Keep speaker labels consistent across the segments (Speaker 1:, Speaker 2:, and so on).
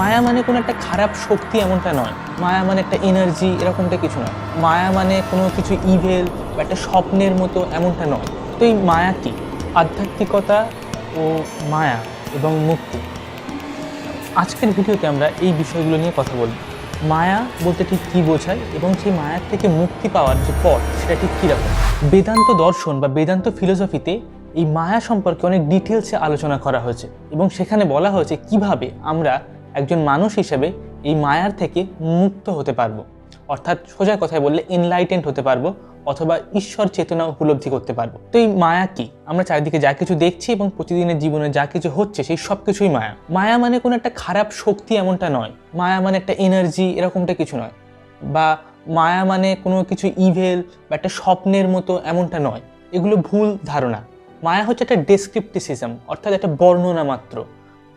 Speaker 1: মায়া মানে কোনো একটা খারাপ শক্তি এমনটা নয়। মায়া মানে একটা এনার্জি এরকমটা কিছু নয়। মায়া মানে কোনো কিছু ইভেল বা একটা স্বপ্নের মতো এমনটা নয়। তো এই মায়া কি? আধ্যাত্মিকতা ও মায়া এবং মুক্তি। আজকের ভিডিওতে আমরা এই বিষয়গুলো নিয়ে কথা বলব। মায়া বলতে ঠিক কী বোঝায় এবং সেই মায়ার থেকে মুক্তি পাওয়ার যে পথ, সেটা ঠিক কীরকম? বেদান্ত দর্শন বা বেদান্ত ফিলোসফিতে এই মায়া সম্পর্কে অনেক ডিটেলসে আলোচনা করা হয়েছে এবং সেখানে বলা হয়েছে কীভাবে আমরা একজন মানুষ হিসেবে এই মায়ার থেকে মুক্ত হতে পারব। অর্থাৎ সোজা কথায় বললে এনলাইটেন্ট হতে পারব অথবা ঈশ্বর চেতনা উপলব্ধি করতে পারব। তো এই মায়া কি? আমরা চারিদিকে যা কিছু দেখছি এবং প্রতিদিনের জীবনে যা কিছু হচ্ছে সেই সব কিছুই মায়া। মায়া মানে কোনো একটা খারাপ শক্তি এমনটা নয়। মায়া মানে একটা এনার্জি এরকমটা কিছু নয়। বা মায়া মানে কোনো কিছু ইভেল বা একটা স্বপ্নের মতো এমনটা নয়। এগুলো ভুল ধারণা। মায়া হচ্ছে একটা ডেসক্রিপটিসিজম অর্থাৎ একটা বর্ণনা মাত্র।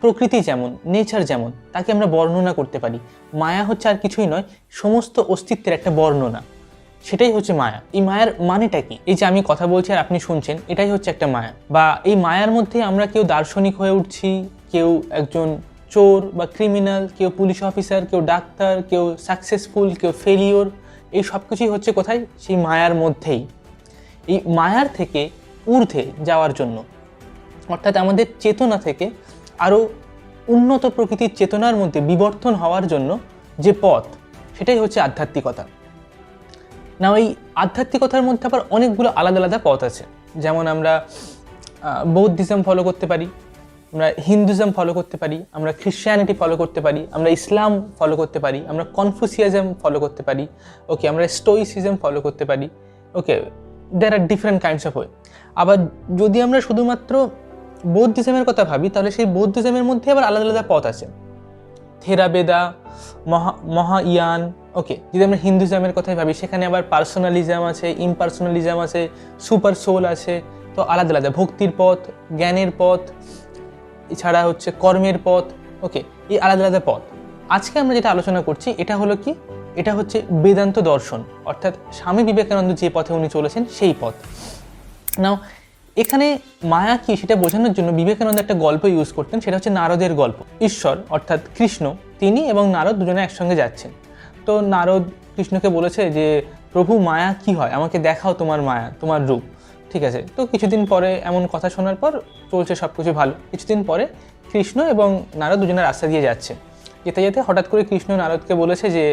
Speaker 1: প্রকৃতি যেমন নেচার যেমন, তাকে আমরা বর্ণনা করতে পারি। মায়া হচ্ছে আর কিছুই নয়, সমস্ত অস্তিত্বের একটা বর্ণনা। সেটাই হচ্ছে মায়া। এই মায়ার মানেটা কি? এই যে আমি কথা বলছি আর আপনি শুনছেন, এটাই হচ্ছে একটা মায়া। বা এই মায়ার মধ্যে আমরা কেউ দার্শনিক হয়ে উঠছি, কেউ একজন চোর বা ক্রিমিনাল কেউ পুলিশ অফিসার কেউ ডাক্তার, কেউ সাকসেসফুল কেউ ফেলিওর এই সব কিছুই হচ্ছে কোথায়? সেই মায়ার মধ্যেই। এই মায়ার থেকে ঊর্ধ্বে যাওয়ার জন্য। অর্থাৎ আমাদের চেতনা থেকে আরও উন্নত প্রকৃতির চেতনার মধ্যে বিবর্তন হওয়ার জন্য যে পথ, সেটাই হচ্ছে আধ্যাত্মিকতা। না ওই আধ্যাত্মিকতার মধ্যে আবার অনেকগুলো আলাদা আলাদা পথ আছে। যেমন আমরা বৌদ্ধিজম ফলো করতে পারি, আমরা হিন্দুজম ফলো করতে পারি, আমরা খ্রিশ্চিয়ানিটি ফলো করতে পারি, আমরা ইসলাম ফলো করতে পারি, আমরা কনফুসিয়াজম ফলো করতে পারি ওকে আমরা স্টোইসিজম ফলো করতে পারি okay there are different kinds of way আবার যদি আমরা শুধুমাত্র বৌদ্ধিজমের কথা ভাবি, তাহলে সেই বৌদ্ধিজমের মধ্যে আবার আলাদা আলাদা পথ আছে। থেরাবেদা, মহা মহায়ান ওকে যদি আমরা হিন্দুজমের কথাই ভাবি, সেখানে আবার পার্সোনালিজম আছে, ইমপার্সোনালিজম আছে সুপার সোল আছে, তো আলাদা আলাদা, ভক্তির পথ, জ্ঞানের পথ, এছাড়া হচ্ছে কর্মের পথ ওকে এই আলাদা আলাদা পথ। আজকে আমরা যেটা আলোচনা করছি, এটা হলো কি? এটা হচ্ছে বেদান্ত দর্শন, অর্থাৎ স্বামী বিবেকানন্দ যে পথে উনি চলেছেন, সেই পথ। নাও এখানে মায়া কি সেটা বোঝানোর জন্য বিবেকানন্দ একটা গল্প ইউজ করতেন, সেটা হচ্ছে নারদের গল্প। ঈশ্বর, অর্থাৎ কৃষ্ণ, তিনি এবং নারদ দুজনে একসঙ্গে যাচ্ছেন। তো নারদ কৃষ্ণকে বলেছে যে, প্রভু, মায়া কি হয়? আমাকে দেখাও তোমার মায়া, তোমার রূপ। ঠিক আছে? তো কিছুদিন পরে এমন কথা শোনার পর চলছে সব কিছু ভালো। কিছুদিন পরে কৃষ্ণ এবং নারদ দুজনে রাস্তা দিয়ে যাচ্ছে। যেতে যেতে হঠাৎ করে কৃষ্ণ নারদকে বলেছে যে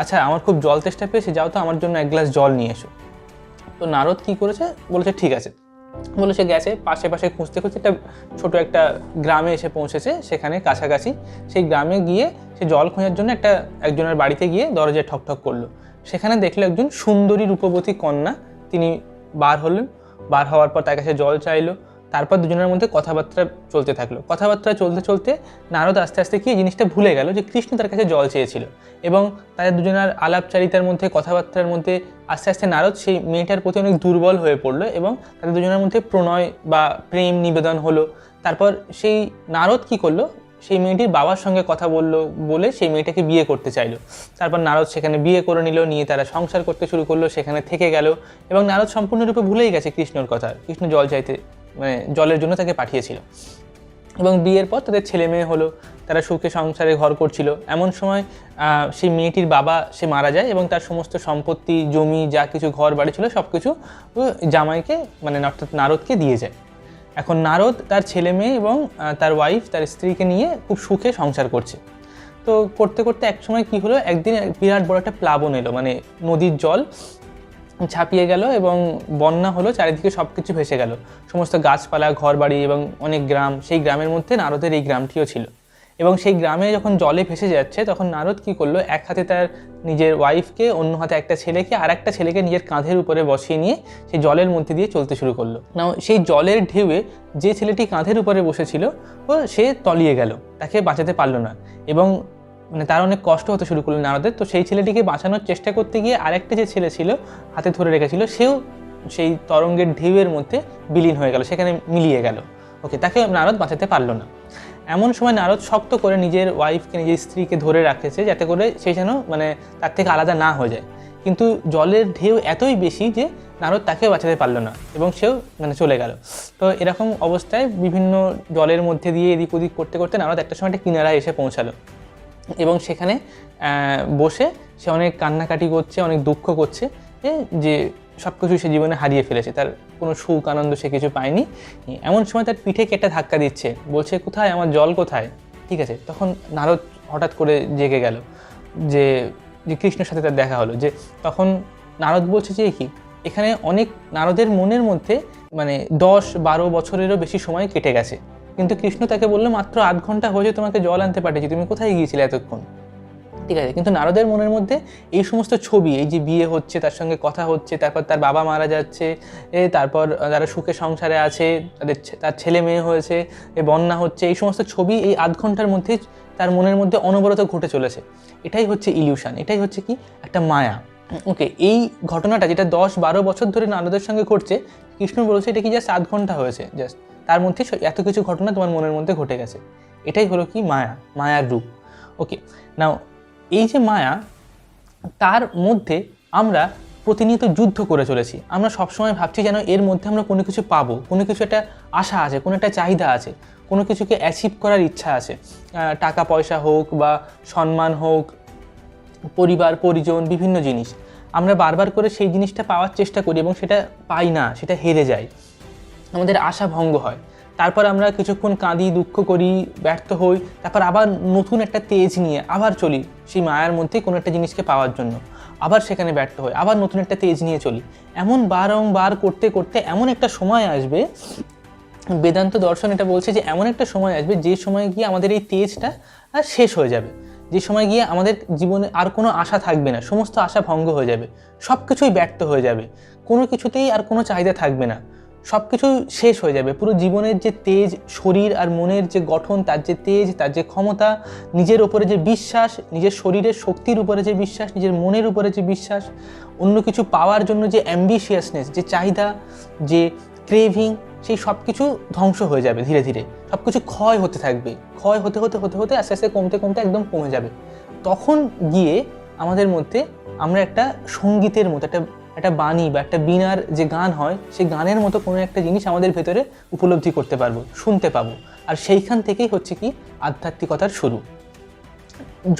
Speaker 1: আচ্ছা আমার খুব জল তেষ্টা পেয়েছে, যাও তো আমার জন্য এক গ্লাস জল নিয়ে এসো। তো নারদ কি করেছে? বলেছে, ঠিক আছে। বলে সে গেছে পাশে পাশে খুঁজতে খুঁজতে একটা ছোট একটা গ্রামে এসে পৌঁছেছে, সেখানে কাছাকাছি। সেই গ্রামে গিয়ে সে জল খোঁজার জন্য একটা একজনের বাড়িতে গিয়ে দরজায় ঠকঠক ঠক করল। সেখানে দেখল একজন সুন্দরী রূপবতী কন্যা, তিনি বার হলেন। বার হওয়ার পর তার কাছে জল চাইলো। তারপর দুজনের মধ্যে কথাবার্তা চলতে থাকল। কথাবার্তা চলতে চলতে নারদ আস্তে আস্তে কি জিনিসটা ভুলে গেল যে কৃষ্ণ তার কাছে জল চেয়েছিল এবং তাদের দুজনের আলাপচারিতার মধ্যে, কথাবার্তার মধ্যে আস্তে আস্তে নারদ সেই মেয়েটার প্রতি অনেক দুর্বল হয়ে পড়ল এবং তাদের দুজনের মধ্যে প্রণয় বা প্রেম নিবেদন হলো। তারপর সেই নারদ কি করল? সেই মেয়েটির বাবার সঙ্গে কথা বলল বলে সেই মেয়েটাকে বিয়ে করতে চাইলো। তারপর নারদ সেখানে বিয়ে করে নিল, নিয়ে তারা সংসার করতে শুরু করল, সেখানে থেকে গেল এবং নারদ সম্পূর্ণরূপে ভুলেই গেছে কৃষ্ণর কথা। কৃষ্ণ জল চাইতে মানে জলের জন্য তাকে পাঠিয়েছিল। এবং বিয়ের পর তাদের ছেলে মেয়ে হলো, তারা সুখে সংসারে ঘর করছিল। এমন সময় সেই মেয়েটির বাবা, সে মারা যায় এবং তার সমস্ত সম্পত্তি, জমি, যা কিছু ঘর বাড়ি ছিল সব কিছু জামাইকে মানে অর্থাৎ নারদকে দিয়ে যায়। এখন নারদ তার ছেলে মেয়ে এবং তার ওয়াইফ তার স্ত্রীকে নিয়ে খুব সুখে সংসার করছে। তো করতে করতে এক সময় কি হলো, একদিন বিরাট বড় একটা প্লাবন এলো মানে নদীর জল ছাপিয়ে গেল এবং বন্যা হলো চারিদিকে সব কিছু ভেসে গেল। সমস্ত গাছপালা, ঘরবাড়ি এবং অনেক গ্রাম, সেই গ্রামের মধ্যে নারদের এই গ্রামটিও ছিল। এবং সেই গ্রামে যখন জলে ভেসে যাচ্ছে, তখন নারদ কি করল? এক হাতে তার নিজের ওয়াইফকে অন্য হাতে একটা ছেলেকে, আর একটা ছেলেকে নিজের কাঁধের উপরে বসিয়ে নিয়ে সেই জলের মধ্যে দিয়ে চলতে শুরু করল। না সেই জলের ঢেউয়ে যে ছেলেটি কাঁধের উপরে বসেছিল, ও সে তলিয়ে গেল। তাকে বাঁচাতে পারল না। এবং মানে তার অনেক কষ্ট হতে শুরু করল নারদের। তো সেই ছেলেটিকে বাঁচানোর চেষ্টা করতে গিয়ে আরেকটা যে ছেলে ছিল, হাতে ধরে রেখেছিল, সেও সেই তরঙ্গের ঢেউয়ের মধ্যে বিলীন হয়ে গেল, সেখানে মিলিয়ে গেল। ওকে, তাকে নারদ বাঁচাতে পারল না। এমন সময় নারদ শক্ত করে নিজের ওয়াইফকে নিজের স্ত্রীকে ধরে রাখেছে, যাতে করে সে যেন মানে তার থেকে আলাদা না হয়ে যায়। কিন্তু জলের ঢেউ এতই বেশি যে নারদ তাকে বাঁচাতে পারল না এবং সেও মানে চলে গেল। তো এরকম অবস্থায় বিভিন্ন জলের মধ্যে দিয়ে এদিক ওদিক করতে করতে নারদ একটা সময় একটা কিনারায় এসে পৌঁছালো। এবং সেখানে বসে সে অনেক কান্নাকাটি করছে, অনেক দুঃখ করছে যে সব কিছু সে জীবনে হারিয়ে ফেলেছে। তার কোনো সুখ, আনন্দ সে কিছু পায়নি। এমন সময় তার পিঠে কেটে ধাক্কা দিচ্ছে। বলছে, কোথায়? আমার জল কোথায়? ঠিক আছে, তখন নারদ হঠাৎ করে জেগে গেল যে যে কৃষ্ণের সাথে তার দেখা হলো। যে তখন নারদ বলছে যে কি? এখানে অনেক নারদের মনের মধ্যে মানে দশ বারো বছরেরও বেশি সময় কেটে গেছে। কিন্তু কৃষ্ণ তাকে বলল, মাত্র আধ ঘণ্টা হয়েছে তোমাকে জল আনতে পাঠিয়েছি, তুমি কোথায় গিয়েছিলে এতক্ষণ? ঠিক আছে, কিন্তু নারদের মনের মধ্যে এই সমস্ত ছবি, এই যে বিয়ে হচ্ছে, তার সঙ্গে কথা হচ্ছে, তারপর তার বাবা মারা যাচ্ছে, এ তারপর যারা সুখে সংসারে আছে, তাদের তার ছেলে মেয়ে হয়েছে, এ বন্যা হচ্ছে, এই সমস্ত ছবি এই আধ ঘণ্টার মধ্যে তার মনের মধ্যে অনবরত ঘটে চলেছে। এটাই হচ্ছে ইলিউশন এটাই হচ্ছে কি? একটা মায়া। ওকে, এই ঘটনাটা যেটা দশ বারো বছর ধরে নারদের সঙ্গে ঘটছে, কৃষ্ণ বলছে এটা কি জাস্ট আধ ঘণ্টা হয়েছে জাস্ট তার মধ্যে এত কিছু ঘটনা তোমার মনের মধ্যে ঘটে গেছে। এটাই হলো কি মায়া, মায়ার রূপ। ওকে নাও এই যে মায়া, তার মধ্যে আমরা প্রতিনিয়ত যুদ্ধ করে চলেছি। আমরা সবসময় ভাবছি যেন এর মধ্যে আমরা কোনো কিছু পাবো, কোনো কিছু একটা আশা আছে, কোনো একটা চাহিদা আছে, কোনো কিছুকে অ্যাচিভ করার ইচ্ছা আছে। টাকা, পয়সা হোক বা সম্মান হোক, পরিবার, পরিজন, বিভিন্ন জিনিস। আমরা বারবার করে সেই জিনিসটা পাওয়ার চেষ্টা করি এবং সেটা পাই না, সেটা হেরে যায়। আমাদের আশা ভঙ্গ হয়। তারপর আমরা কিছুক্ষণ কাঁদি, দুঃখ করি, ব্যর্থ হই, তারপর আবার নতুন একটা তেজ নিয়ে আবার চলি সেই মায়ার মধ্যে কোনো একটা জিনিসকে পাওয়ার জন্য। আবার সেখানে ব্যর্থ হই, আবার নতুন একটা তেজ নিয়ে চলি। এমন বারংবার করতে করতে এমন একটা সময় আসবে, বেদান্ত দর্শন এটা বলছে যে এমন একটা সময় আসবে যে সময় গিয়ে আমাদের এই তেজটা শেষ হয়ে যাবে। যে সময় গিয়ে আমাদের জীবনে আর কোনো আশা থাকবে না, সমস্ত আশা ভঙ্গ হয়ে যাবে সব কিছুই ব্যর্থ হয়ে যাবে। কোনো কিছুতেই আর কোনো চাহিদা থাকবে না। সব কিছু শেষ হয়ে যাবে। পুরো জীবনের যে তেজ শরীর আর মনের যে গঠন, তার যে তেজ, তার যে ক্ষমতা, নিজের উপরে যে বিশ্বাস, নিজের শরীরের শক্তির উপরে যে বিশ্বাস, নিজের মনের উপরে যে বিশ্বাস, অন্য কিছু পাওয়ার জন্য যে অ্যাম্বিশিয়াসনেস যে চাহিদা, যে ক্রেভিং সেই সব কিছু ধ্বংস হয়ে যাবে ধীরে ধীরে। সব কিছু ক্ষয় হতে থাকবে। ক্ষয় হতে হতে হতে হতে আস্তে আস্তে কমতে কমতে একদম কমে যাবে। তখন গিয়ে আমাদের মধ্যে আমরা একটা সঙ্গীতের মতো, একটা একটা বাণী বা একটা বীণার যে গান হয়, সেই গানের মতো কোনো একটা জিনিস আমাদের ভেতরে উপলব্ধি করতে পারব, শুনতে পাবো। আর সেইখান থেকেই হচ্ছে কি, আধ্যাত্মিকতার শুরু।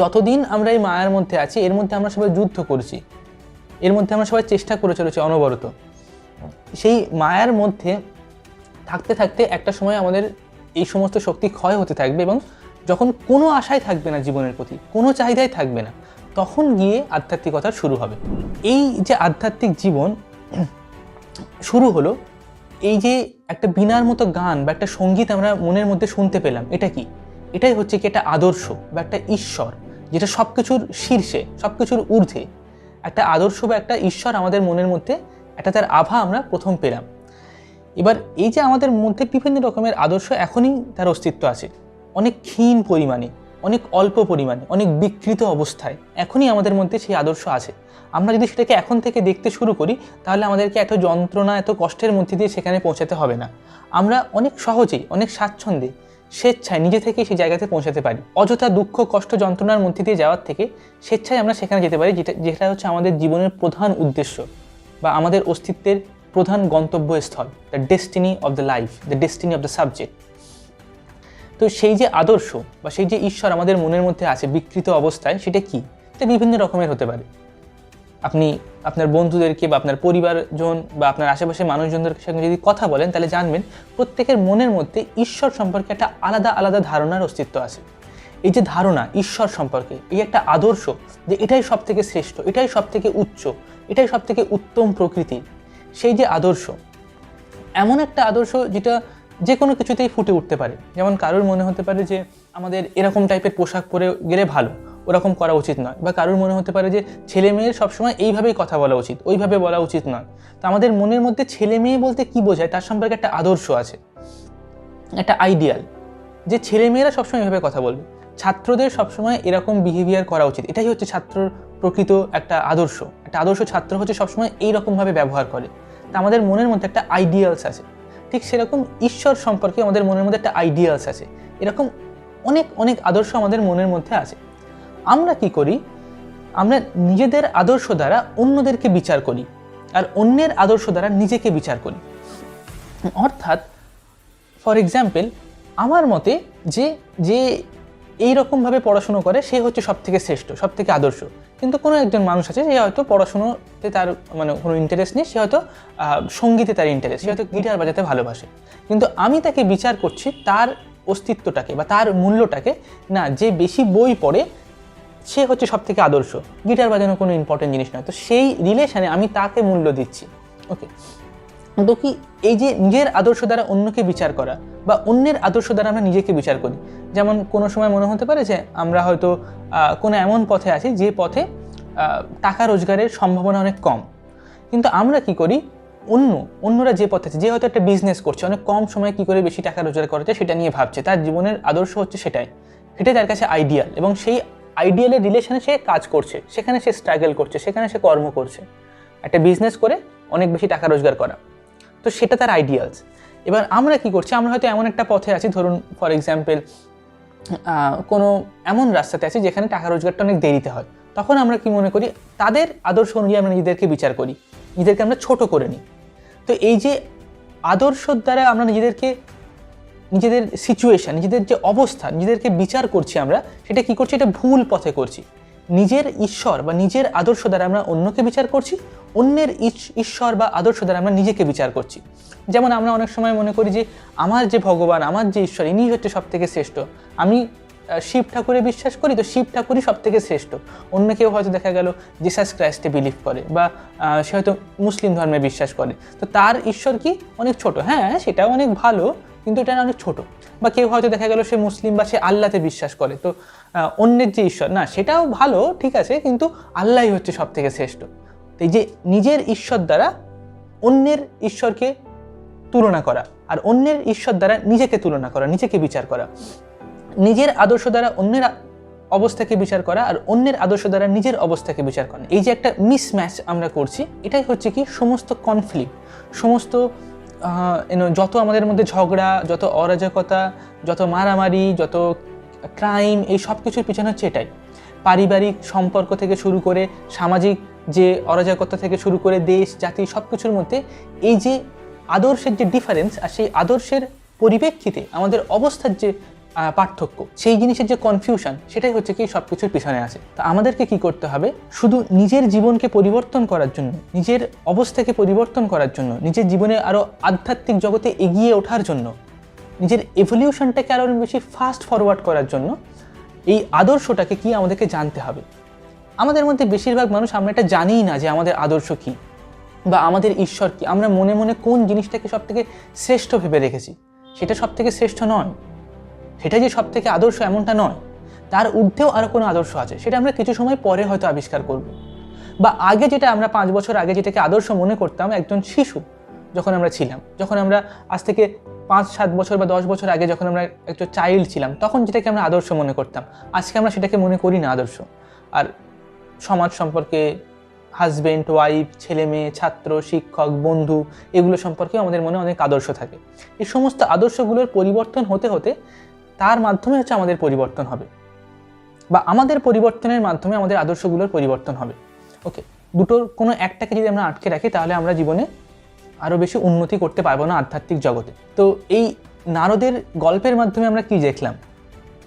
Speaker 1: যতদিন আমরা এই মায়ার মধ্যে আছি, এর মধ্যে আমরা সবাই যুদ্ধ করছি। এর মধ্যে আমরা সবাই চেষ্টা করে চলেছি অনবরত। সেই মায়ার মধ্যে থাকতে থাকতে একটা সময় আমাদের এই সমস্ত শক্তি ক্ষয় হতে থাকবে এবং যখন কোনো আশাই থাকবে না জীবনের প্রতি, কোনো চাহিদাই থাকবে না। তখন গিয়ে আধ্যাত্মিকতা শুরু হবে। এই যে আধ্যাত্মিক জীবন শুরু হলো, এই যে একটা বিনার মতো গান বা একটা সংগীত আমরা মনের মধ্যে শুনতে পেলাম, এটা কি? এটাই হচ্ছে কি একটা আদর্শ বা একটা ঈশ্বর, যেটা সব কিছুর শীর্ষে সব কিছুর ঊর্ধ্বে। একটা আদর্শ বা একটা ঈশ্বর আমাদের মনের মধ্যে, একটা তার আভা আমরা প্রথম পেলাম। এবার এই যে আমাদের মধ্যে বিভিন্ন রকমের আদর্শ এখনই তার অস্তিত্ব আছে। অনেক ক্ষীণ পরিমাণে। অনেক অল্প পরিমাণে, অনেক বিকৃত অবস্থায়। এখনই আমাদের মধ্যে সেই আদর্শ আছে। আমরা যদি সেটাকে এখন থেকে দেখতে শুরু করি, তাহলে আমাদেরকে এত যন্ত্রণা, এত কষ্টের মধ্যে দিয়ে সেখানে পৌঁছাতে হবে না। আমরা অনেক সহজেই, অনেক স্বাচ্ছন্দ্যে, স্বেচ্ছায় নিজে থেকেই সেই জায়গাতে পৌঁছাতে পারি। অযথা দুঃখ, কষ্ট, যন্ত্রণার মধ্যে দিয়ে যাওয়ার থেকে স্বেচ্ছায় আমরা সেখানে যেতে পারি, যেটা যেটা হচ্ছে আমাদের জীবনের প্রধান উদ্দেশ্য বা আমাদের অস্তিত্বের প্রধান গন্তব্যস্থল the destiny of the life the destiny of the subject তো সেই যে আদর্শ বা সেই যে ঈশ্বর আমাদের মনের মধ্যে আছে, বিকৃত অবস্থায়, সেটা কি? এটা বিভিন্ন রকমের হতে পারে। আপনি আপনার বন্ধুদেরকে বা আপনার পরিবারজন বা আপনার আশেপাশের মানুষজনদের সঙ্গে যদি কথা বলেন, তাহলে জানবেন প্রত্যেকের মনের মধ্যে ঈশ্বর সম্পর্কে একটা আলাদা আলাদা ধারণার অস্তিত্ব আছে। এই যে ধারণা, ঈশ্বর সম্পর্কে, এই একটা আদর্শ যে এটাই সব থেকে শ্রেষ্ঠ, এটাই সব থেকে উচ্চ, এটাই সব থেকে উত্তম প্রকৃতি সেই যে আদর্শ, এমন একটা আদর্শ যেটা যে কোনো কিছুতেই ফুটে উঠতে পারে। যেমন কারোর মনে হতে পারে যে, আমাদের এরকম টাইপের পোশাক পরে গেলে ভালো, ওরকম করা উচিত নয়। বা কারোর মনে হতে পারে যে, ছেলে মেয়ের সবসময় এইভাবেই কথা বলা উচিত, ওইভাবে বলা উচিত নয়। তো আমাদের মনের মধ্যে ছেলে মেয়ে বলতে কি বোঝায়, তার সম্পর্কে একটা আদর্শ আছে, একটা আইডিয়াল, যে ছেলেমেয়েরা সবসময় এভাবে কথা বলবে। ছাত্রদের সবসময় এরকম বিহেভিয়ার করা উচিত, এটাই হচ্ছে ছাত্রর প্রকৃত একটা আদর্শ। একটা আদর্শ ছাত্র হচ্ছে সবসময় এইরকমভাবে ব্যবহার করে। তা আমাদের মনের মধ্যে একটা আইডিয়ালস আছে। ঠিক সেরকম ঈশ্বর সম্পর্কে আমাদের মনের মধ্যে একটা আইডিয়াস আছে। এরকম অনেক অনেক আদর্শ আমাদের মনের মধ্যে আছে। আমরা কি করি? আমরা নিজেদের আদর্শ দ্বারা অন্যদেরকে বিচার করি আর অন্যের আদর্শ দ্বারা নিজেকে বিচার করি। অর্থাৎ ফর এক্সাম্পল আমার মতে যে যে এইরকমভাবে পড়াশুনো করে সে হচ্ছে সব থেকে শ্রেষ্ঠ সব থেকে আদর্শ। কিন্তু কোনো একজন মানুষ আছে যে হয়তো পড়াশুনোতে তার মানে কোনো ইন্টারেস্ট নেই, সে হয়তো সঙ্গীতে তার ইন্টারেস্ট সে হয়তো গিটার বাজাতে ভালোবাসে। কিন্তু আমি তাকে বিচার করছি তার অস্তিত্বটাকে বা তার মূল্যটাকে, না, যে বেশি বই পড়ে, সে হচ্ছে সব থেকে আদর্শ। গিটার বাজানো কোনো ইম্পর্টেন্ট জিনিস নয়। তো সেই রিলেশানে আমি তাকে মূল্য দিচ্ছি। ওকে তো কি এই যে নিজের আদর্শ দ্বারা অন্যকে বিচার করা বা অন্যের আদর্শ দ্বারা আমরা নিজেকে বিচার করি? যেমন কোনো সময় মনে হতে পারে যে আমরা হয়তো কোনো এমন পথে আছি যে পথে টাকা রোজগারের সম্ভাবনা অনেক কম। কিন্তু আমরা কি করি? অন্য, অন্যরা যে পথে আছে, যে হয়তো একটা বিজনেস করছে, অনেক কম সময়ে কি করে বেশি টাকা রোজগার করা যায় সেটা নিয়ে ভাবছে। তার জীবনের আদর্শ হচ্ছে সেটাই। সেটাই তার কাছে আইডিয়াল এবং সেই আইডিয়ালের রিলেশনে সে কাজ করছে। সেখানে সে স্ট্রাগল করছে, সেখানে সে কর্ম করছে। একটা বিজনেস করে অনেক বেশি টাকা রোজগার করা। তো সেটা তার আইডিয়ালস এবার আমরা কি করছি? আমরা হয়তো এমন একটা পথে আছি, ধরুন ফর এক্সাম্পল কোনো এমন রাস্তাতে আছি যেখানে টাকা রোজগারটা অনেক দেরিতে হয়। তখন আমরা কি মনে করি? তাদের আদর্শ অনুযায়ী আমরা নিজেদেরকে বিচার করি। নিজেদেরকে আমরা ছোট করে নিই। তো এই যে আদর্শর দ্বারা আমরা নিজেদেরকে, নিজেদের সিচুয়েশন নিজেদের যে অবস্থা, নিজেদেরকে বিচার করছি আমরা, সেটা কি করছি? এটা ভুল পথে করছি। নিজের ঈশ্বর বা নিজের আদর্শ দ্বারা আমরা অন্যকে বিচার করছি, অন্যের ঈশ্বর বা আদর্শ দ্বারা আমরা নিজেকে বিচার করছি। যেমন আমরা অনেক সময় মনে করি যে, আমার যে ভগবান, আমার যে ঈশ্বর ইনি হচ্ছে সব থেকে শ্রেষ্ঠ। আমি শিব ঠাকুরে বিশ্বাস করি তো শিব ঠাকুরই সব থেকে শ্রেষ্ঠ। অন্য কেউ হয়তো দেখা গেল জিসাস ক্রাইস্টে বিলিভ করে বা সে হয়তো মুসলিম ধর্মে বিশ্বাস করে। তো তার ঈশ্বর কি? অনেক ছোট। হ্যাঁ সেটাও অনেক ভালো, কিন্তু এটা অনেক ছোট। বা কেউ হয়তো দেখা গেল সে মুসলিম বা সে আল্লাহতে বিশ্বাস করে। তো অন্যের যে ঈশ্বর, না, সেটাও ভালো, ঠিক আছে, কিন্তু আল্লাহই হচ্ছে সব থেকে শ্রেষ্ঠ এই যে নিজের ঈশ্বর দ্বারা অন্যের ঈশ্বরকে তুলনা করা আর অন্যের ঈশ্বর দ্বারা নিজেকে তুলনা করা, নিজেকে বিচার করা। নিজের আদর্শ দ্বারা অন্যের অবস্থাকে বিচার করা আর অন্যের আদর্শ দ্বারা নিজের অবস্থাকে বিচার করা। এই যে একটা মিসম্যাচ আমরা করছি, এটাই হচ্ছে কি সমস্ত কনফ্লিক্ট সমস্ত যত আমাদের মধ্যে ঝগড়া, যত অরাজকতা, যত মারামারি, যত ক্রাইম এই সব কিছুর পিছনে হচ্ছে এটাই। পারিবারিক সম্পর্ক থেকে শুরু করে সামাজিক যে অরাজকতা থেকে শুরু করে দেশ, জাতি সব কিছুর মধ্যে এই যে আদর্শের যে ডিফারেন্স আর সেই আদর্শের পরিপ্রেক্ষিতে আমাদের অবস্থার যে পার্থক্য, সেই জিনিসের যে কনফিউশন সেটাই হচ্ছে কি সব কিছুর পিছনে আছে। তো আমাদেরকে কি করতে হবে? শুধু নিজের জীবনকে পরিবর্তন করার জন্য, নিজের অবস্থাকে পরিবর্তন করার জন্য, নিজের জীবনে আরও আধ্যাত্মিক জগতে এগিয়ে ওঠার জন্য নিজের এভলিউশনটাকে আরও বেশি ফাস্ট ফরওয়ার্ড করার জন্য এই আদর্শটাকে কি আমাদেরকে জানতে হবে? আমাদের মধ্যে বেশিরভাগ মানুষ আমরা এটা জানিই না যে আমাদের আদর্শ কী বা আমাদের ঈশ্বর কি। আমরা মনে মনে কোন জিনিসটাকে সব থেকে শ্রেষ্ঠ ভেবে রেখেছি? সেটা সব থেকে শ্রেষ্ঠ নয়। সেটা যে সব থেকে আদর্শ এমনটা নয়। তার ঊর্ধ্বেও আরও কোনো আদর্শ আছে। সেটা আমরা কিছু সময় পরে হয়তো আবিষ্কার করব। বা আগে যেটা আমরা পাঁচ বছর আগে যেটাকে আদর্শ মনে করতাম একজন শিশু যখন আমরা ছিলাম, যখন আমরা আজ থেকে পাঁচ সাত বছর বা দশ বছর আগে যখন আমরা একটু চাইল্ড ছিলাম, তখন যেটাকে আমরা আদর্শ মনে করতাম। আজকে আমরা সেটাকে মনে করি না আদর্শ। আর সমাজ সম্পর্কে হাজবেন্ড ওয়াইফ ছেলে মেয়ে ছাত্র, শিক্ষক, বন্ধু, এগুলো সম্পর্কে আমাদের মনে অনেক আদর্শ থাকে। এই সমস্ত আদর্শগুলোর পরিবর্তন হতে হতে তার মাধ্যমে হচ্ছে আমাদের পরিবর্তন হবে। বা আমাদের পরিবর্তনের মাধ্যমে আমাদের আদর্শগুলোর পরিবর্তন হবে। ওকে দুটোর কোনো একটাকে যদি আমরা আটকে রাখি, তাহলে আমরা জীবনে আরও বেশি উন্নতি করতে পারব না আধ্যাত্মিক জগতে। তো এই নারদের গল্পের মাধ্যমে আমরা কি দেখলাম?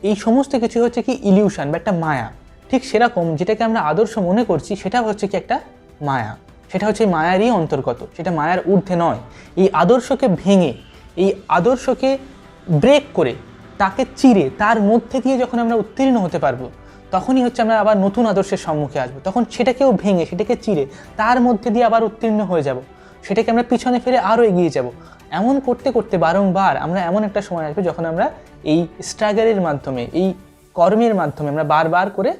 Speaker 1: এই সমস্ত কিছু হচ্ছে কি ইলিউশন বা একটা মায়া। ঠিক সেরকম যেটাকে আমরা আদর্শ মনে করছি, সেটা হচ্ছে কি একটা মায়া। সেটা হচ্ছে মায়ারই অন্তর্গত, সেটা মায়ার ঊর্ধ্বে নয়। এই আদর্শকে ভেঙে, এই আদর্শকে ব্রেক করে, তাকে চিরে, তার মধ্যে দিয়ে যখন আমরা উত্তীর্ণ হতে পারব, তখনই হচ্ছে আমরা আবার নতুন আদর্শের সম্মুখে আসব। তখন সেটাকেও ভেঙে, সেটাকে চিরে, তার মধ্যে দিয়ে আবার উত্তীর্ণ হয়ে যাব। সেটাকে আমরা পিছনে ফেলে আরও এগিয়ে যাব। এমন করতে করতে বারংবার আমরা এমন একটা সময় আসবে যখন আমরা এই স্ট্রাগলের মাধ্যমে, এই কর্মের মাধ্যমে আমরা বারবার করে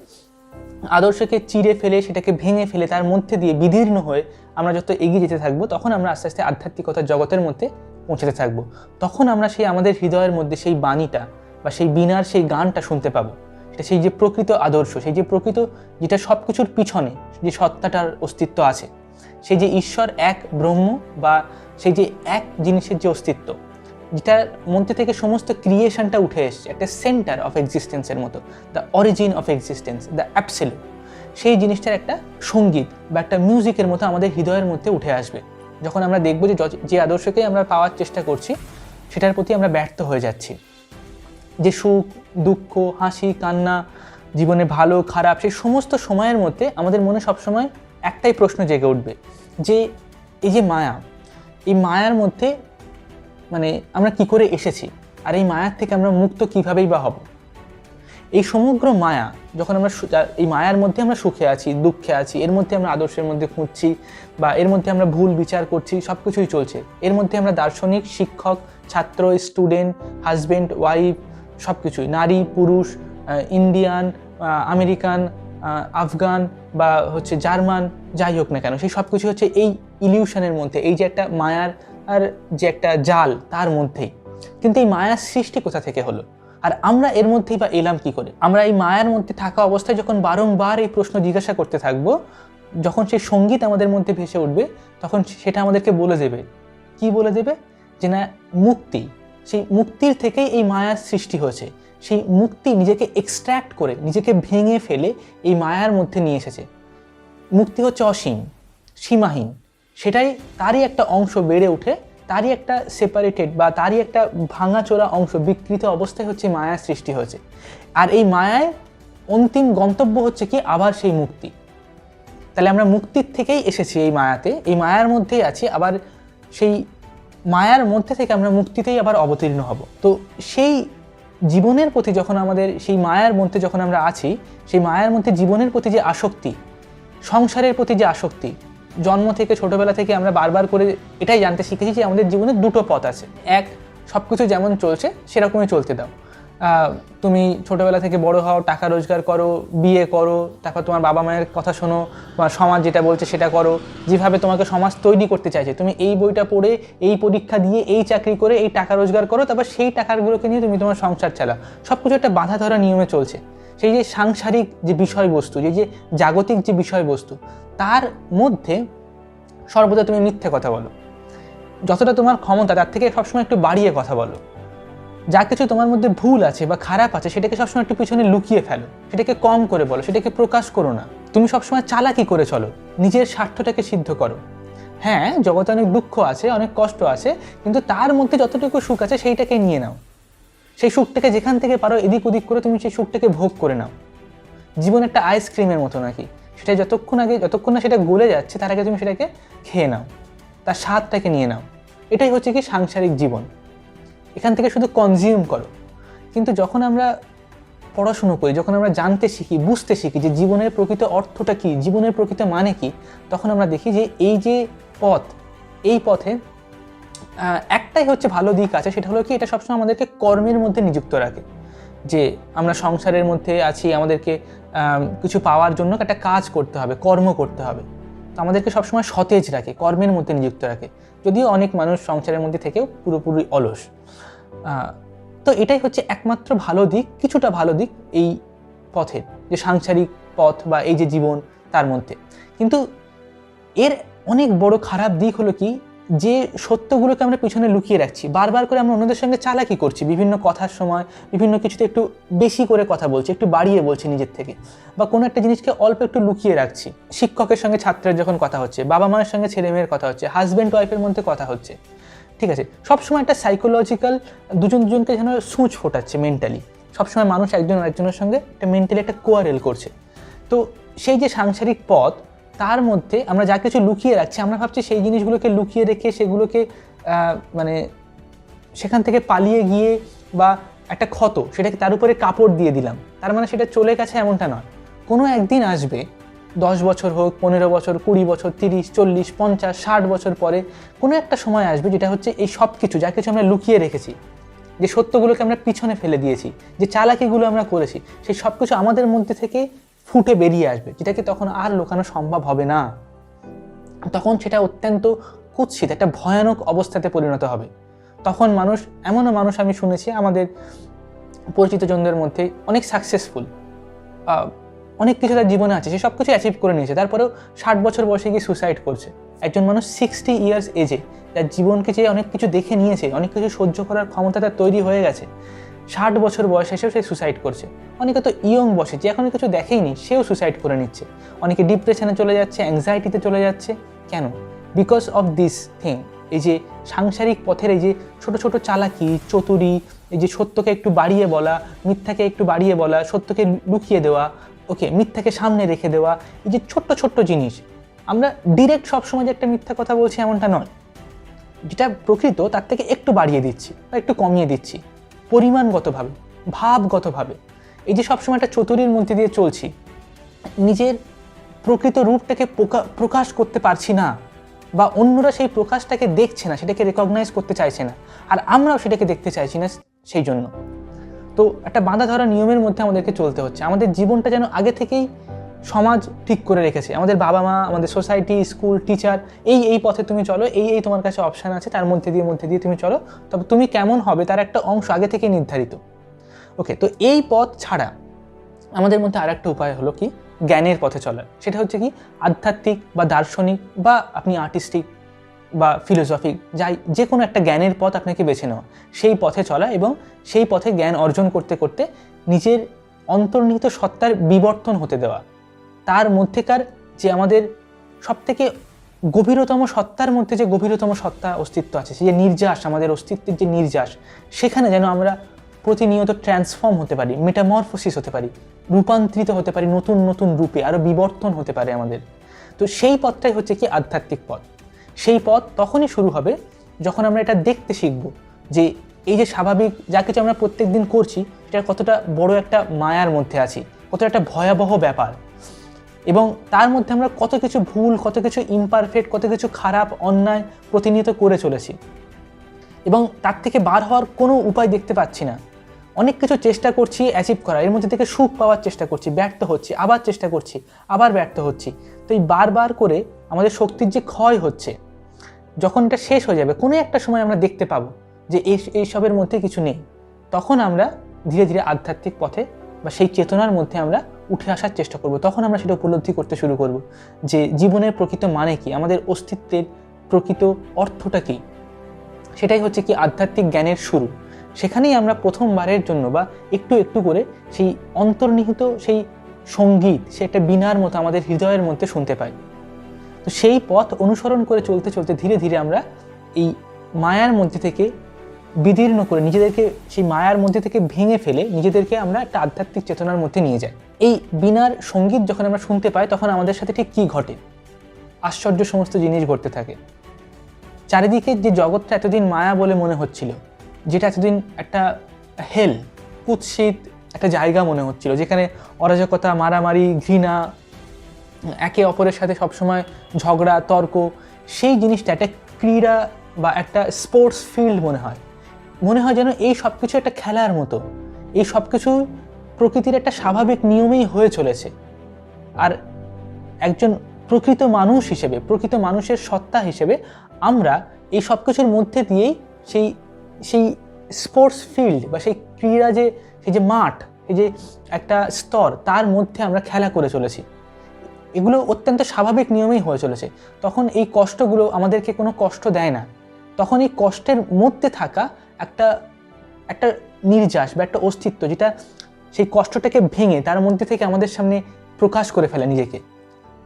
Speaker 1: আদর্শকে চিরে ফেলে, সেটাকে ভেঙে ফেলে, তার মধ্যে দিয়ে বিদীর্ণ হয়ে আমরা যত এগিয়ে যেতে থাকব, তখন আমরা আস্তে আস্তে আধ্যাত্মিকতার জগতের মধ্যে পৌঁছাতে থাকব। তখন আমরা সেই আমাদের হৃদয়ের মধ্যে সেই বাণীটা বা সেই বিনার, সেই গানটা শুনতে পাবো। সেটা সেই যে প্রকৃত আদর্শ, সেই যে প্রকৃত যেটা সব কিছুর পিছনে, যে সত্তাটার অস্তিত্ব আছে সেই যে ঈশ্বর এক ব্রহ্ম বা সেই যে এক জিনিসের যে অস্তিত্ব যেটার মধ্যে থেকে সমস্ত ক্রিয়েশনটা উঠে এসছে, একটা সেন্টার অফ এক্সিস্টেন্সের মতো the origin of existence the absolute সেই জিনিসটার একটা সংগীত বা একটা মিউজিকের মতো আমাদের হৃদয়ের মধ্যে উঠে আসবে। যখন আমরা দেখব যে যে আদর্শকে আমরা পাওয়ার চেষ্টা করছি, সেটার প্রতি আমরা ব্যর্থ হয়ে যাচ্ছি। যে সুখ, দুঃখ, হাসি, কান্না, জীবনে ভালো, খারাপ, সেই সমস্ত সময়ের মধ্যে আমাদের মনে সবসময় একটাই প্রশ্ন জেগে উঠবে যে এই যে মায়া, এই মায়ার মধ্যে মানে আমরা কি করে এসেছি? আর এই মায়ার থেকে আমরা মুক্ত কীভাবেই বা হব? এই সমগ্র মায়া, যখন আমরা এই মায়ার মধ্যে আমরা সুখে আছি, দুঃখে আছি, এর মধ্যে আমরা আদর্শের মধ্যে খুঁজছি বা এর মধ্যে আমরা ভুল বিচার করছি সব কিছুই চলছে। এর মধ্যে আমরা দার্শনিক, শিক্ষক, ছাত্র স্টুডেন্ট হাজবেন্ড ওয়াইফ সব কিছুই নারী, পুরুষ ইন্ডিয়ান আমেরিকান আফগান বা হচ্ছে জার্মান, যাই হোক না কেন, সেই সব কিছু হচ্ছে এই ইলিউশনের মধ্যে, এই যে একটা মায়ার আর যে একটা জাল, তার মধ্যেই। কিন্তু এই মায়ার সৃষ্টি কোথা থেকে হলো? আর আমরা এর মধ্যেই বা এলাম কি করে? আমরা এই মায়ার মধ্যে থাকা অবস্থায় যখন বারংবার এই প্রশ্ন জিজ্ঞাসা করতে থাকব, যখন সেই সংগীত আমাদের মধ্যে ভেসে উঠবে, তখন সেটা আমাদেরকে বলে দেবে। কি বলে দেবে? যে না, মুক্তি। সেই মুক্তির থেকেই এই মায়ার সৃষ্টি হয়েছে। সেই মুক্তি নিজেকে এক্সট্র্যাক্ট করে, নিজেকে ভেঙে ফেলে এই মায়ার মধ্যে নিয়ে এসেছে। মুক্তি হচ্ছে অসীম, সীমাহীন। সেটাই তারই একটা অংশ বেড়ে উঠে তারই একটা সেপারেটেড বা তারই একটা ভাঙাচোরা অংশ, বিকৃত অবস্থায় হচ্ছে মায়ার সৃষ্টি হয়েছে। আর এই মায়ায় অন্তিম গন্তব্য হচ্ছে কি? আবার সেই মুক্তি। তাহলে আমরা মুক্তির থেকেই এসেছি এই মায়াতে, এই মায়ার মধ্যেই আছি, আবার সেই মায়ার মধ্যে থেকে আমরা মুক্তিতেই আবার অবতীর্ণ হব। তো সেই জীবনের প্রতি যখন আমাদের সেই মায়ার মধ্যে যখন আমরা আছি, সেই মায়ার মধ্যে জীবনের প্রতি যে আসক্তি, সংসারের প্রতি যে আসক্তি, জন্ম থেকে, ছোটোবেলা থেকে আমরা বারবার করে এটাই জানতে শিখেছি যে আমাদের জীবনে দুটো পথ আছে। এক সব কিছু যেমন চলছে, সেরকমই চলতে দাও। তুমি ছোটবেলা থেকে বড় হও, টাকা রোজগার করো, বিয়ে করো, তারপর তোমার বাবা মায়ের কথা শোনো তোমার সমাজ যেটা বলছে সেটা করো, যেভাবে তোমাকে সমাজ তৈরি করতে চাইছে। তুমি এই বইটা পড়ে, এই পরীক্ষা দিয়ে, এই চাকরি করে, এই টাকা রোজগার করো, তারপর সেই টাকাগুলোকে নিয়ে তুমি তোমার সংসার চালাও। সব কিছু একটা বাধা ধরা নিয়মে চলছে। সেই যে সাংসারিক যে বিষয়বস্তু, যে যে জাগতিক যে বিষয়বস্তু, তার মধ্যে সর্বদা তুমি মিথ্যে কথা বলো। যতটা তোমার ক্ষমতা, তার থেকে সবসময় একটু বাড়িয়ে কথা বলো। যা কিছু তোমার মধ্যে ভুল আছে বা খারাপ আছে সেটাকে সবসময় একটু পিছনে লুকিয়ে ফেলো। সেটাকে কম করে বলো, সেটাকে প্রকাশ করো না। তুমি সবসময় চালাকি করে চলো, নিজের স্বার্থটাকে সিদ্ধ করো। হ্যাঁ জগতে অনেক দুঃখ আছে, অনেক কষ্ট আছে, কিন্তু তার মধ্যে যতটুকু সুখ আছে সেইটাকে নিয়ে নাও। সেই সুখটাকে যেখান থেকে পারো এদিক ওদিক করে তুমি সেই সুখটাকে ভোগ করে নাও। জীবন একটা আইসক্রিমের মতো নাকি? সেটা যতক্ষণ আগে, যতক্ষণ না সেটা গলে যাচ্ছে, তার আগে তুমি সেটাকে খেয়ে নাও। তার স্বাদটাকে নিয়ে নাও। এটাই হচ্ছে কি সাংসারিক জীবন। এখান থেকে শুধু কনজিউম করো। কিন্তু যখন আমরা পড়াশুনো করি, যখন আমরা জানতে শিখি, বুঝতে শিখি যে জীবনের প্রকৃত অর্থটা কী, জীবনের প্রকৃত মানে কি, তখন আমরা দেখি যে এই যে পথ, এই পথে একটাই হচ্ছে ভালো দিক আছে, সেটা হলো কি, এটা সবসময় আমাদেরকে কর্মের মধ্যে নিযুক্ত রাখে। যে আমরা সংসারের মধ্যে আছি, আমাদেরকে কিছু পাওয়ার জন্য একটা কাজ করতে হবে, কর্ম করতে হবে। আমাদেরকে সবসময় সতেজ রাখে, কর্মের মধ্যে নিযুক্ত রাখে। যদিও অনেক মানুষ সংসারের মধ্যে থেকেও পুরোপুরি অলস। তো এটাই হচ্ছে একমাত্র ভালো দিক, কিছুটা ভালো দিক এই পথের যে সাংসারিক পথ বা এই যে জীবন তার মধ্যে। কিন্তু এর অনেক বড় খারাপ দিক হলো কি? যে সত্যগুলোকে আমরা পিছনে লুকিয়ে রাখছি, বারবার করে আমরা অন্যদের সঙ্গে চালাকি করছি, বিভিন্ন কথার সময়, বিভিন্ন কিছুতে একটু বেশি করে কথা বলছি, একটু বাড়িয়ে বলছি নিজের থেকে বা কোনো একটা জিনিসকে অল্প একটু লুকিয়ে রাখছি। শিক্ষকের সঙ্গে, ছাত্রের যখন কথা হচ্ছে, বাবা মায়ের সঙ্গে ছেলে মেয়ের কথা হচ্ছে হাজব্যান্ড ওয়াইফের মধ্যে কথা হচ্ছে, ঠিক আছে? সবসময় একটা সাইকোলজিক্যাল দুজন দুজনকে যেন সূচ ফোটাচ্ছে মেন্টালি সবসময় মানুষ একজন আরেকজনের সঙ্গে একটা মেন্টালি একটা কোয়ারেল করছে। তো সেই যে সাংসারিক পথ তার মধ্যে আমরা যা কিছু লুকিয়ে রাখছি, আমরা ভাবছি সেই জিনিসগুলোকে লুকিয়ে রেখে সেগুলোকে মানে সেখান থেকে পালিয়ে গিয়ে বা একটা ক্ষত, সেটাকে তার উপরে কাপড় দিয়ে দিলাম। তার মানে সেটা চলে গেছে এমনটা নয়। কোনো একদিন আসবে, দশ বছর হোক, পনেরো বছর, কুড়ি বছর, তিরিশ, চল্লিশ, পঞ্চাশ, ষাট বছর পরে কোনো একটা সময় আসবে যেটা হচ্ছে এই সব কিছু যা কিছু আমরা লুকিয়ে রেখেছি, যে সত্যগুলোকে আমরা পিছনে ফেলে দিয়েছি, যে চালাকিগুলো আমরা করেছি, সেই সব কিছু আমাদের মধ্যে থেকে ফুটে বেরিয়ে আসবে, যেটাকে তখন আর লুকানো সম্ভব হবে না। তখন সেটা অত্যন্ত কুৎসিত, একটা ভয়ানক অবস্থাতে পরিণত হবে। তখন মানুষ, এমনও মানুষ আমি শুনেছি, আমাদের পরিচিত জনদের মধ্যে অনেক সাকসেসফুল অনেক কিছু তার জীবনে আছে, সে সব কিছু অ্যাচিভ করে নিয়েছে। তারপরেও ষাট বছর বয়সে গিয়ে সুসাইড করছে। একজন মানুষ সিক্সটি ইয়ার্স এজে তার জীবনকে যে অনেক কিছু দেখে নিয়েছে, অনেক কিছু সহ্য করার ক্ষমতা তার তৈরি হয়ে গেছে। ষাট বছর বয়সে এসেও সে সুসাইড করছে। অনেকে তো ইয়ং বসে, যে এখনও কিছু দেখেইনি সেও সুসাইড করে নিচ্ছে। অনেকে ডিপ্রেশনে চলে যাচ্ছে অ্যাংজাইটিতে চলে যাচ্ছে। কেন? বিকজ অফ দিস থিং এই যে সাংসারিক পথের এই যে ছোট ছোট চালাকি, চতুরি, এই যে সত্যকে একটু বাড়িয়ে বলা, মিথ্যাকে একটু বাড়িয়ে বলা, সত্যকে লুকিয়ে দেওয়া ওকে মিথ্যাকে সামনে রেখে দেওয়া, এই যে ছোট্ট ছোট্ট জিনিস। আমরা ডিরেক্ট সবসময় যে একটা মিথ্যা কথা বলছি এমনটা নয়। যেটা প্রকৃত তার থেকে একটু বাড়িয়ে দিচ্ছি বা একটু কমিয়ে দিচ্ছি। পরিমাণগতভাবে, ভাবগতভাবে, এই যে সবসময় একটা চতুরির মধ্যে দিয়ে চলছি, নিজের প্রকৃত রূপটাকে প্রকা- প্রকাশ করতে পারছি না, বা অন্যরা সেই প্রকাশটাকে দেখছে না, সেটাকে রেকগনাইজ করতে চাইছে না, আর আমরাও সেটাকে দেখতে চাইছি না সেই জন্য তো একটা বাঁধা ধরা নিয়মের মধ্যে আমাদেরকে চলতে হচ্ছে। আমাদের জীবনটা যেন আগে থেকেই সমাজ ঠিক করে রেখেছে। আমাদের বাবা মা, আমাদের সোসাইটি স্কুল টিচার এই এই পথে তুমি চলো, এই এই তোমার কাছে অপশান আছে, তার মধ্যে দিয়ে মধ্যে দিয়ে তুমি চলো। তবে তুমি কেমন হবে তার একটা অংশ আগে থেকে নির্ধারিত। ওকে তো এই পথ ছাড়া আমাদের মধ্যে আর একটা উপায় হলো কি? জ্ঞানের পথে চলার। সেটা হচ্ছে কি? আধ্যাত্মিক বা দার্শনিক বা আপনি আর্টিস্টিক বা ফিলোসফিক যাই যে কোনো একটা জ্ঞানের পথ আপনাকে বেছে নেওয়া। সেই পথে চলা এবং সেই পথে জ্ঞান অর্জন করতে করতে নিজের অন্তর্নিহিত সত্তার বিবর্তন হতে দেওয়া। তার মধ্যেকার যে আমাদের সবথেকে গভীরতম সত্তার মধ্যে যে গভীরতম সত্তা অস্তিত্ব আছে যে নির্যাস, আমাদের অস্তিত্বের যে নির্যাস, সেখানে যেন আমরা প্রতিনিয়ত ট্রান্সফর্ম হতে পারি মেটামরফোসিস হতে পারি, রূপান্তরিত হতে পারি নতুন নতুন রূপে আরও বিবর্তন হতে পারে আমাদের। তো সেই পথটাই হচ্ছে কি আধ্যাত্মিক পথ। সেই পথ তখনই শুরু হবে যখন আমরা এটা দেখতে শিখব যে এই যে স্বাভাবিক যা কিছু আমরা প্রত্যেক দিন করছি এটা কতটা বড় একটা মায়ার মধ্যে আছি, কতটা একটা ভয়াবহ ব্যাপার। এবং তার মধ্যে আমরা কত কিছু ভুল, কত কিছু ইমপারফেক্ট কত কিছু খারাপ, অন্যায় প্রতিনিয়ত করে চলেছি। এবং তার থেকে বার হওয়ার কোনো উপায় দেখতে পাচ্ছি না। অনেক কিছু চেষ্টা করছি অ্যাচিভ করার। এর মধ্যে থেকে সুখ পাওয়ার চেষ্টা করছি, ব্যর্থ হচ্ছি, আবার চেষ্টা করছি, আবার ব্যর্থ হচ্ছি। তো এই বারবার করে আমাদের শক্তির যে ক্ষয় হচ্ছে, যখন এটা শেষ হয়ে যাবে, কোনো একটা সময় আমরা দেখতে পাবো যে এই এইসবের মধ্যে কিছু নেই। তখন আমরা ধীরে ধীরে আধ্যাত্মিক পথে বা সেই চেতনার মধ্যে আমরা উঠে আসার চেষ্টা করব। তখন আমরা সেটা উপলব্ধি করতে শুরু করব যে জীবনের প্রকৃত মানে কি? আমাদের অস্তিত্বের প্রকৃত অর্থটা কী? সেটাই হচ্ছে কি আধ্যাত্মিক জ্ঞানের শুরু। সেখানেই আমরা প্রথমবারের জন্য বা একটু একটু করে সেই অন্তর্নিহিত সেই সংগীত, সে একটা বিনার মতো আমাদের হৃদয়ের মধ্যে শুনতে পাই। তো সেই পথ অনুসরণ করে চলতে চলতে ধীরে ধীরে আমরা এই মায়ার মধ্যে থেকে বিদীর্ণ করে নিজেদেরকে সেই মায়ার মধ্যে থেকে ভেঙে ফেলে নিজেদেরকে আমরা একটা আধ্যাত্মিক চেতনার মধ্যে নিয়ে যাই। এই বিনার সংগীত যখন আমরা শুনতে পাই, তখন আমাদের সাথে ঠিক কী ঘটে? আশ্চর্য সমস্ত জিনিস ঘটতে থাকে। চারিদিকে যে জগৎটা এতদিন মায়া বলে মনে হচ্ছিল, যেটা এতদিন একটা হেল, কুৎসিত একটা জায়গা মনে হচ্ছিল, যেখানে অরাজকতা, মারামারি, ঘৃণা, একে অপরের সাথে সবসময় ঝগড়া, তর্ক, সেই জিনিসটা একটা ক্রীড়া বা একটা স্পোর্টস ফিল্ড মনে হয়। মনে হয় যেন এই সব কিছু একটা খেলার মতো। এই সব কিছু প্রকৃতির একটা স্বাভাবিক নিয়মেই হয়ে চলেছে। আর একজন প্রকৃত মানুষ হিসেবে, প্রকৃত মানুষের সত্তা হিসেবে আমরা এই সব কিছুর মধ্যে দিয়েই সেই সেই স্পোর্টস ফিল্ড বা সেই ক্রীড়া যে, সেই যে মাঠ, এই যে একটা স্তর, তার মধ্যে আমরা খেলা করে চলেছি। এগুলো অত্যন্ত স্বাভাবিক নিয়মেই হয়ে চলেছে। তখন এই কষ্টগুলো আমাদেরকে কোনো কষ্ট দেয় না। তখন এই কষ্টের মধ্যে থাকা একটা একটা নির্যাস বা একটা অস্তিত্ব যেটা সেই কষ্টটাকে ভেঙে তার মধ্যে থেকে আমাদের সামনে প্রকাশ করে ফেলে নিজেকে।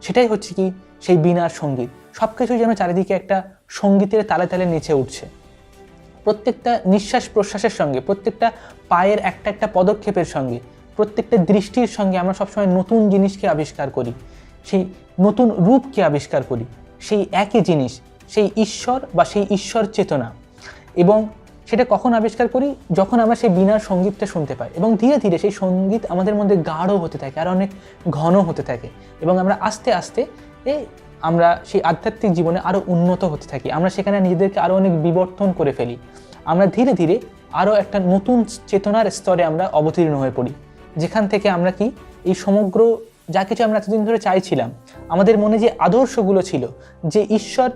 Speaker 1: সেটাই হচ্ছে কি সেই বিনার সংগীত। সব কিছুই যেন চারিদিকে একটা সঙ্গীতের তালে তালে নেচে উঠছে। প্রত্যেকটা নিঃশ্বাস প্রশ্বাসের সঙ্গে, প্রত্যেকটা পায়ের একটা একটা পদক্ষেপের সঙ্গে, প্রত্যেকটা দৃষ্টির সঙ্গে আমরা সবসময় নতুন জিনিসকে আবিষ্কার করি, সেই নতুন রূপকে আবিষ্কার করি, সেই একই জিনিস, সেই ঈশ্বর বা সেই ঈশ্বর চেতনা। এবং সেটা কখন আবিষ্কার করি? যখন আমরা সেই বিনার সঙ্গীতটা শুনতে পাই। এবং ধীরে ধীরে সেই সংগীত আমাদের মধ্যে গাঢ় হতে থাকে, আর অনেক ঘন হতে থাকে। এবং আমরা আস্তে আস্তে এ আমরা সেই আধ্যাত্মিক জীবনে আরও উন্নত হতে থাকি। আমরা সেখানে নিজেদেরকে আরও অনেক বিবর্তন করে ফেলি। আমরা ধীরে ধীরে আরও একটা নতুন চেতনার স্তরে আমরা অবতীর্ণ হয়ে পড়ি। যেখান থেকে আমরা কি? এই সমগ্র যা কিছু আমরা এতদিন ধরে চাইছিলাম, আমাদের মনে যে আদর্শগুলো ছিল, যে ঈশ্বর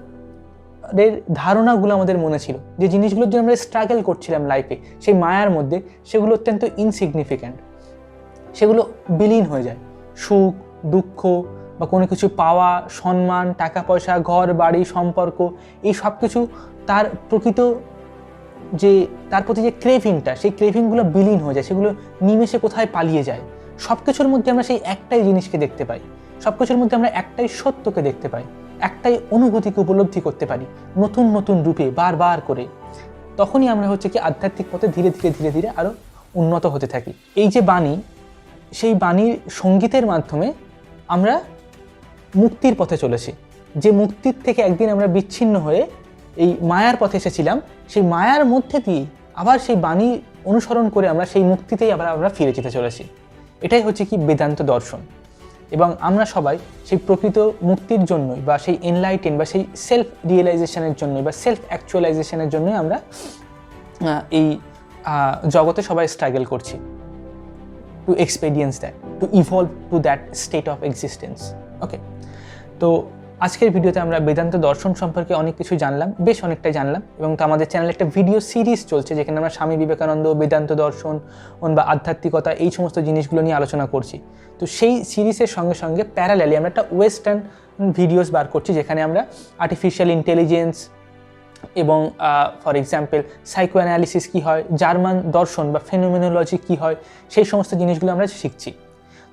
Speaker 1: এর ধারণাগুলো আমাদের মনে ছিল। যে জিনিসগুলোর জন্য আমরা স্ট্রাগল করছিলাম লাইফে সেই মায়ার মধ্যে সেগুলো অত্যন্ত ইনসিগনিফিক্যান্ট সেগুলো বিলীন হয়ে যায়। সুখ, দুঃখ বা কোনো কিছু পাওয়া, সম্মান টাকা পয়সা ঘর বাড়ি সম্পর্ক, এই সব কিছু তার প্রকৃত যে, তার প্রতি যে ক্রেভিংটা সেই ক্রেভিংগুলো বিলীন হয়ে যায়। সেগুলো নিমেষে কোথায় পালিয়ে যায়? সব কিছুর মধ্যে আমরা সেই একটাই জিনিসকে দেখতে পাই। সব কিছুর মধ্যে আমরা একটাই সত্যকে দেখতে পাই। একটাই অনুভূতিকে উপলব্ধি করতে পারি, নতুন নতুন রূপে বারবার করে। তখনই আমরা হচ্ছে কি আধ্যাত্মিক পথে ধীরে ধীরে ধীরে ধীরে আরও উন্নত হতে থাকি। এই যে বাণী, সেই বাণীর সঙ্গীতের মাধ্যমে আমরা মুক্তির পথে চলেছি। যে মুক্তির থেকে একদিন আমরা বিচ্ছিন্ন হয়ে এই মায়ার পথে এসেছিলাম, সেই মায়ার মধ্যে দিয়ে আবার সেই বাণী অনুসরণ করে আমরা সেই মুক্তিতেই আবার আমরা ফিরে যেতে চলেছি। এটাই হচ্ছে কি বেদান্ত দর্শন। এবং আমরা সবাই সেই প্রকৃত মুক্তির জন্যই বা সেই এনলাইটেন বা সেই সেলফ রিয়েলাইজেশনের জন্যই বা সেলফ অ্যাকচুয়ালাইজেশনের জন্যই আমরা এই জগতে সবাই স্ট্রাগল করছি to experience that to evolve to that state of existence okay তো আজকের ভিডিওতে আমরা বেদান্ত দর্শন সম্পর্কে অনেক কিছু জানলাম, বেশ অনেকটাই জানলাম এবং তো আমাদের চ্যানেলে একটা ভিডিও সিরিজ চলছে যেখানে আমরা স্বামী বিবেকানন্দ, বেদান্ত দর্শন বা আধ্যাত্মিকতা এই সমস্ত জিনিসগুলো নিয়ে আলোচনা করছি। তো সেই সিরিজের সঙ্গে সঙ্গে প্যারালালি আমরা একটা ওয়েস্টার্ন ভিডিওস বার করছি যেখানে আমরা আর্টিফিশিয়াল ইন্টেলিজেন্স এবং ফর এক্সাম্পল সাইকো অ্যানালিসিস কী হয়, জার্মান দর্শন বা ফেনোমেনোলজি কী হয়, সেই সমস্ত জিনিসগুলো আমরা শিখছি।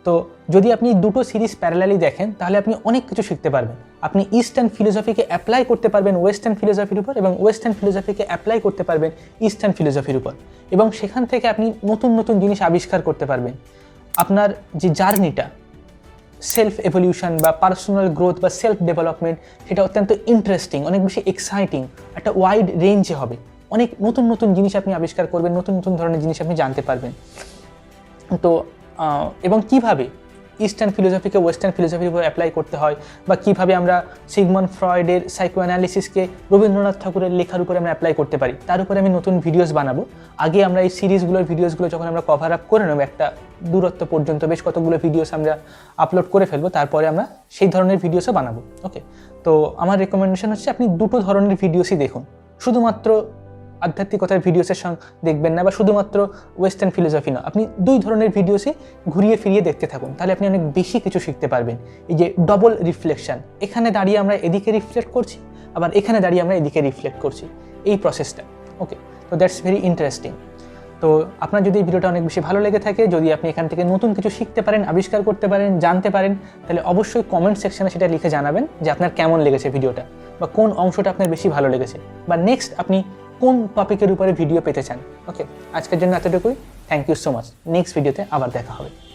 Speaker 1: তো যদি আপনি দুটো সিরিজ প্যারালালি দেখেন, তাহলে আপনি অনেক কিছু শিখতে পারবেন। আপনি ইস্টার্ন ফিলোসফিকে অ্যাপ্লাই করতে পারবেন ওয়েস্টার্ন ফিলোসফির উপর এবং ওয়েস্টার্ন ফিলোসফিকে অ্যাপ্লাই করতে পারবেন ইস্টার্ন ফিলোসফির উপর। এবং সেখান থেকে আপনি নতুন নতুন জিনিস আবিষ্কার করতে পারবেন। আপনার যে জার্নিটা সেলফ এভলিউশন বা পার্সোনাল গ্রোথ বা সেলফ ডেভেলপমেন্ট সেটা অত্যন্ত ইন্টারেস্টিং অনেক বেশি এক্সাইটিং একটা ওয়াইড রেঞ্জে হবে। অনেক নতুন নতুন জিনিস আপনি আবিষ্কার করবেন, নতুন নতুন ধরনের জিনিস আপনি জানতে পারবেন। তো এবং কীভাবে ইস্টার্ন ফিলোসফিকে ওয়েস্টার্ন ফিলোসফির উপর অ্যাপ্লাই করতে হয় বা কীভাবে আমরা সিগমন ফ্রয়েডের সাইকো অ্যানালিসিসকে রবীন্দ্রনাথ ঠাকুরের লেখার উপরে আমরা অ্যাপ্লাই করতে পারি, তার উপরে আমি নতুন ভিডিওস বানাবো। আগে আমরা এই সিরিজগুলোর ভিডিওসগুলো যখন আমরা কভার আপ করে নেব, একটা দূরত্ব পর্যন্ত বেশ কতগুলো ভিডিওস আমরা আপলোড করে ফেলব, তারপরে আমরা সেই ধরনের ভিডিওসও বানাবো। ওকে তো আমার রেকমেন্ডেশন হচ্ছে আপনি দুটো ধরনের ভিডিওসই দেখুন। শুধুমাত্র আধ্যাত্মিকতার ভিডিওসের সঙ্গে দেখবেন না বা শুধুমাত্র ওয়েস্টার্ন ফিলোসফি না। আপনি দুই ধরনের ভিডিওসে ঘুরিয়ে ফিরিয়ে দেখতে থাকুন। তাহলে আপনি অনেক বেশি কিছু শিখতে পারবেন। এই যে ডবল রিফ্লেকশন এখানে দাঁড়িয়ে আমরা এদিকে রিফ্লেক্ট করছি, আবার এখানে দাঁড়িয়ে আমরা এদিকে রিফ্লেক্ট করছি। এই প্রসেসটা ওকে তো দ্যাটস ভেরি ইন্টারেস্টিং তো আপনার যদি ভিডিওটা অনেক বেশি ভালো লেগে থাকে, যদি আপনি এখান থেকে নতুন কিছু শিখতে পারেন, আবিষ্কার করতে পারেন, জানতে পারেন, তাহলে অবশ্যই কমেন্ট সেকশনে সেটা লিখে জানাবেন যে আপনার কেমন লেগেছে ভিডিওটা বা কোন অংশটা আপনার বেশি ভালো লেগেছে। বা নেক্সট আপনি কোন টপিকের উপরে ভিডিও পেতে চান? ওকে আজকের জন্য এতটুকুই। Thank you so much next ভিডিওতে আবার দেখা হবে।